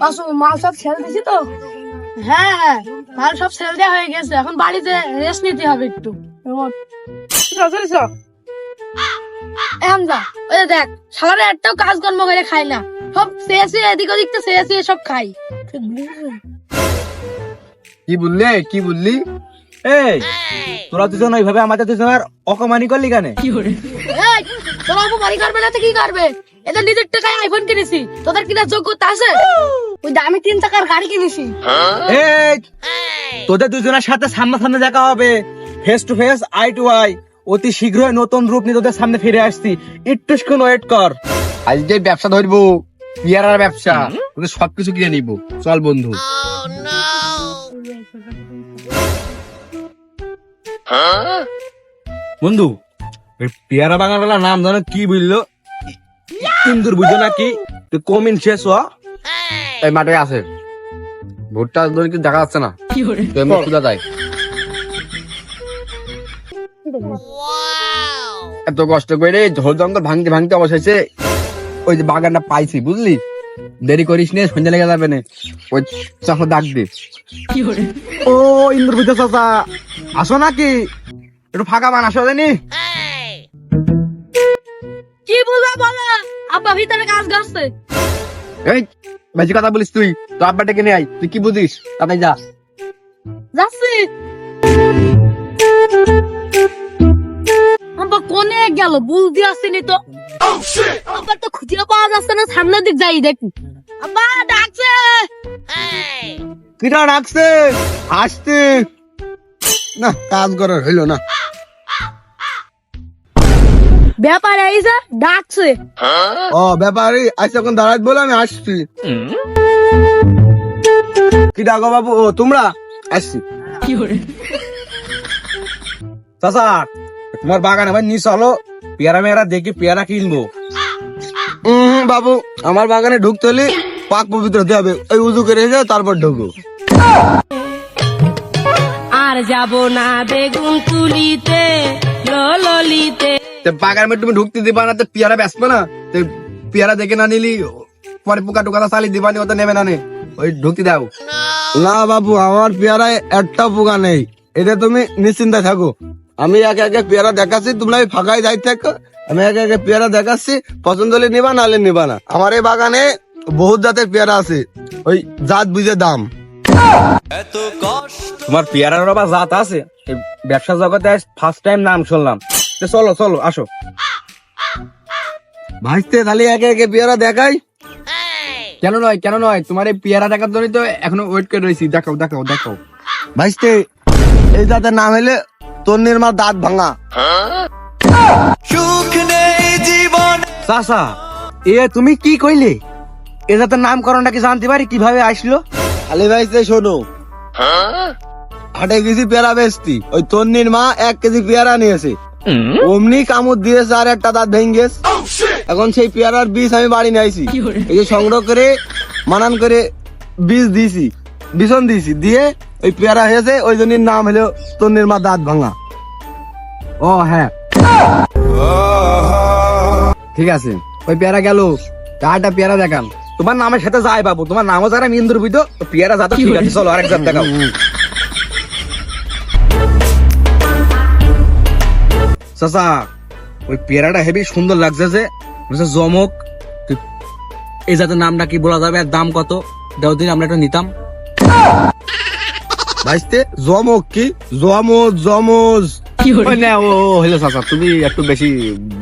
পাশু মাল সব ছেড়ে দিছি তো? হ্যাঁ হ্যাঁ মাল সব ছেড়ে দেওয়া হয়ে গেছে। এখন বাড়িতে রেস্ট নিতে হবে একটু। এখন যা। ওই যে দেখ সালারে একটাও কাজকর্ম করে খাই না। সব শুয়ে এদিক ওদিক তো শুয়ে সব খাই। কি বললে? কি বললি? এই তোরা দুজন ওইভাবে আমাদের দুজনের অকমানি করলি কেন? এই তোরা বাড়ি করবে না তো কি করবে? এদের নিজের টাকায় আইফোন কিনেছি। তোদের কিনার যোগ্যতা আছে? ওই দামি তিন টাকার গাড়ি কিনেছি। এই তোদের দুজনের সাথে সামনে সামনে দেখা হবে। Face to face eye to eye অতি শীঘ্রই নতুন রূপ নিয়ে তোদের সামনে ফিরে আসছি। একটুক্ষণ ওয়েট কর। আজকে ব্যবসা ধরবো পিয়ারার ব্যবসা তোদের সবকিছু কিনে নিব। চল বন্ধু। বন্ধু ওই পেয়ারা বাগানওয়ালা নাম জানো কি বলল? ইন্দুর বুঝো নাকি? তুই কমিন শেষ হ। এই মাঠে আছে। ভুট্টা কিন্তু দেখা যাচ্ছে না। তো এমনি খুদা যায় এত কষ্ট করে ঝোল জঙ্গল ভাঙতে ভাঙতে অবশেষে ওই যে বাগানটা পাইছি বুঝলি? দেরি করিস নে সন্ধ্যা লেগে যাবে না। ওই চাষা ডাক দে। ও ইন্দুর বুঝো চাচা। আসো নাকি? একটু ফাঁকা মান আসো জানি আব্বা ভিতরে কাজ করছে এই বেশি কথা বলিস তুই। তো আব্বাটা কিনে আই তুই কি বুঝিস? তাতে যা। যাচ্ছি। আব্বা কোনে গেল? বুঝতে তো। আব্বা তো খুঁজে পাওয়া যাচ্ছে না সামনের দিক যাই দেখি। আব্বা ডাকছে। কিটা রাখছে আসতে। না কাজ করার হইল না। ব্যাপার আইসা ডাকছে। ও ব্যাপারে আজ এখন দাঁড়াত বলে আমি আসছি। কি ডাকো বাবু? ও তোমরা? আসছি। চাচা তোমার বাগানে ভাই নিয়ে চলো পেয়ারা মেয়ারা দেখি পেয়ারা কিনবো। বাবু। আমার বাগানে ঢুকতে হলে পাক পবিত্র হতে হবে। ওই উজু করে এসে তারপর ঢুকো আর যাব না বেগুন তুলিতে ললিতে বাগান মধ্যে তুমি ঢুকতে দিবা না তো পেয়ারা বেসবে না। তো পেয়ারা দেখে না নিলি পরে পোকা টোকা চালি দিবা নি ওটা নেবে না নে। ওই ঢুকতে দাও। না বাবু আমার পেয়ারায় একটা পোকা নেই। এটা তুমি নিশ্চিন্তে থাকো। আমি একে একে পেয়ারা দেখাচ্ছি তোমরা ফাঁকায় যাই থাকো। আমি একে একে পেয়ারা দেখাচ্ছি পছন্দ হলে নিবা নাহলে নিবা না। আমার এই বাগানে বহুত জাতের পেয়ারা আছে। ওই জাত বুঝে দাম। তোমার পেয়ারার আবার জাত আছে? ব্যবসা জগতে ফার্স্ট টাইম নাম শুনলাম। চলো চলো আসো। ভাইতে তাহলে একে একে পেয়ারা দেখাই। কেন নয় কেন নয়? তোমার এই পেয়ারা দেখার জন্যই তো এখনও ওয়েট করে রয়েছি। দেখাও দেখাও দেখাও। ভাইস্তে এই জাতের নাম হলে তন্নির মা দাঁত ভাঙা। চাচা এ তুমি কি কইলে? এ জাতের নামকরণটা কি জানতে পারি? কীভাবে আসলো? আলে ভাইস্তে শোনো। হাটে গেছি পেয়ারা বেচতি। ওই তন্নির মা এক কেজি পেয়ারা নিয়েছে। অমনি কামড় দিয়েছে আর একটা দাঁত ভেঙে এখন সেই পেয়ারার বীজ আমি বাড়ি নিয়ে আইছি এই যে সংগ্রহ করে মানান করে বীজ দিয়েছি বিছন দিয়েছি দিয়ে ওই পেয়ারা হয়েছে ওই জন্য নাম হলো তন্নির মা দাঁত ভাঙা। ও হ্যাঁ। ঠিক আছে ওই পেয়ারা গেল। চারটা পেয়ারা দেখান। তোমার নামের সাথে যায় বাবু তোমার নামও যারা ইন্দুর বুঝতো পেয়ারা যাতে ঠিক আছে চলো আরেক জাত দেখাও চাচা ওই পেয়ারাটা হেবি সুন্দর লাগছে যে জমক। এই জাতের নামটা কি বলা যাবে আর দাম কত? দেও দিন আমরা একটা নিতাম। ভাইস্তে জমক কি? জমজ জমজ। না ও হইল চাচা তুমি একটু বেশি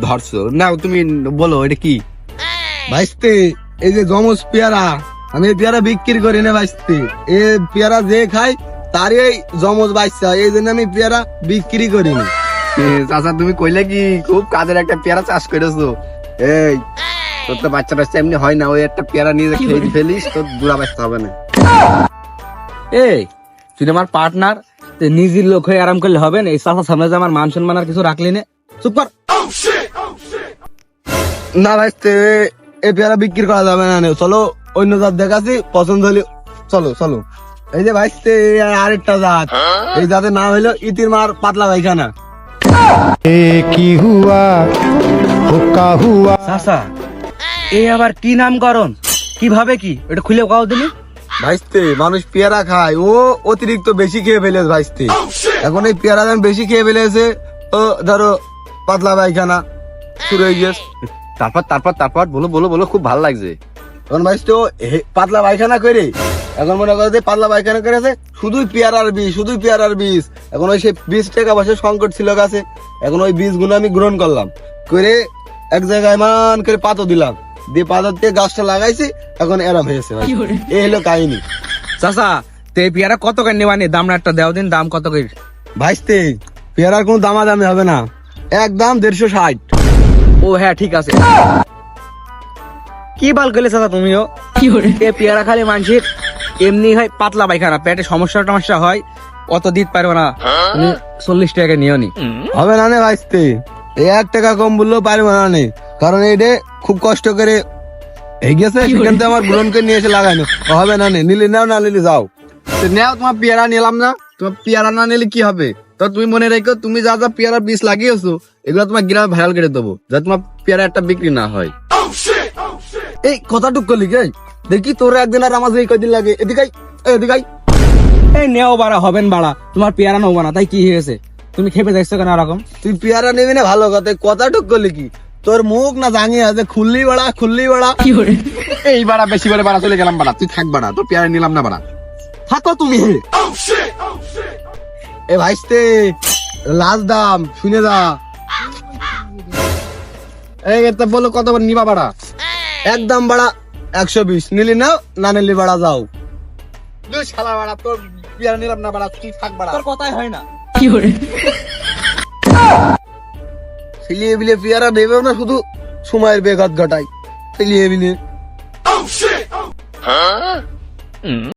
ধরছো। না তুমি বলো এটা কি? ভাইস্তে এই যে জমজ পেয়ারা আমি পেয়ারা বিক্রি করি না ভাইস্তে এই পেয়ারা যে খাই তারই জমজ বাচ্চা এই জন্য আমি পেয়ারা বিক্রি করি না এ, চাচা তুমি কইলে কি খুব কাজের একটা পেয়ারা চাষ করেছ? এই তোর তো বাচ্চা বাচ্চা এমনি হয় না ওই একটা পেয়ারা নিয়ে খেয়ে ফেলিস তোর বুড়া বাচ্চা হবে না। এই তুই আমার পার্টনার নিজের লোক হয়ে আরাম করলে হবে না। এই চাষা সামনে যে আমার মান সম্মান আর কিছু রাখলি না। চুপ কর। না ভাই এই পেয়ারা বিক্রি করা যাবে না চলো অন্য জাত দেখাচ্ছি পছন্দ হলে চলো চলো। এই যে ভাই আরেকটা জাত। এই জাতের নাম হলো ইতির মার পাতলা পায়খানা। কি হুয়া? হুকা হুয়া। চাষা এই আবার কি নামকরণ কীভাবে কি? এটা খুলে কাও তুমি ভাইস্তে মানুষ পেয়ারা খায়। ও অতিরিক্ত বেশি খেয়ে ফেলেছে ভাইস্তে। এখন এই পেয়ারা যখন বেশি খেয়ে ফেলেছে। ও ধরো পাতলা পায়খানা শুরু হয়ে গেছে। তারপর তারপর তারপর বলো বলো বলো খুব ভালো লাগছে। এখন ভাইস্তে তো পাতলা পায়খানা করে এখন মনে করে যে পাতলা পায়খানা করেছে শুধুই পেয়ারার বীজ শুধুই পেয়ারার বীজ এখন ওই সে বীজ টাকা পয়সা সংকট ছিল গাছে এখন ওই বীজগুলো আমি গ্রহণ করলাম। করে এক জায়গায় মান করে পাতো দিলাম। দিয়ে পাতার দিয়ে গাছটা লাগাইছি এখন এরম হয়েছে ভাই। এই হলো কাহিনী। চাচা তো এই পেয়ারা কত করে নেওয়া দাম একটা দেওয়া দিন দাম কত করে? ভাইস্তে পেয়ারার কোনো দামাদামি হবে না। একদম দেড়শো ষাট। ও হ্যাঁ ঠিক আছে। কি বাল করলে চাচা তুমিও? এ পেয়ারা খালি মানুষের এমনি হয় পাতলা পায়খানা পেটে সমস্যা টমস্যা হয় অত দিতে পারবে না। চল্লিশ টাকা নিও নি। হবে না নে ভাইস্তে এক টাকা কম বললেও পারবে না নে কারণ এইটা খুব কষ্ট করে এগিয়েছে সেখান থেকে আমার গ্রহণ করে নিয়ে এসে লাগাইনো হবে না নে নিলে নাও না নিলে যাও। নাও তোমার পেয়ারা নিলাম না তোমার পেয়ারা না নিলে কি হবে? তো তুমি মনে রেখো তুমি যা যা পেয়ারা বীজ লাগিয়েছো এগুলো তোমার গ্রামে ভাইরাল করে দেবো যাতে তোমার পেয়ারা একটা বিক্রি না হয়। এই কথাটুক করলি কে? দেখি তোর একদিন আর আমার এই কদিন লাগে। এদিকাই এদিকাই এই নেও বাড়া হবেন বাড়া। তোমার পেয়ারা নেব না তাই কি হয়েছে? তুমি খেপে দেখছ কেন এরকম? তুই পেয়ারা নেবি না ভালো কথা। কথাটুক করলি কি? তোর মুখ না জাঙিয়ে আছে খুললি বাড়া খুললি বাড়া। এই বাড়া বেশি করে বাড়া চলে গেলাম বাড়া। তুই থাক বাড়া তোর পেয়ারা নিলাম না বাড়া। থাকো তুমি। এ ভাইস্তে লাস্ট দাম শুনে যা। এই বলো কত নিবা বাড়া। একদম বাড়া একশো বিশ। নিলি নাও না নিলি বাড়া যাও। তুই শালা বাড়া তোর পেয়ারা নিলাম না বাড়া তুই থাক বাড়া? তোর কথাই হয় না। ছেলিয়ে বিলে পেয়ারা নেবেও না শুধু সময়ের বেঘাত ঘটাই। ফিলিয়ে বিলে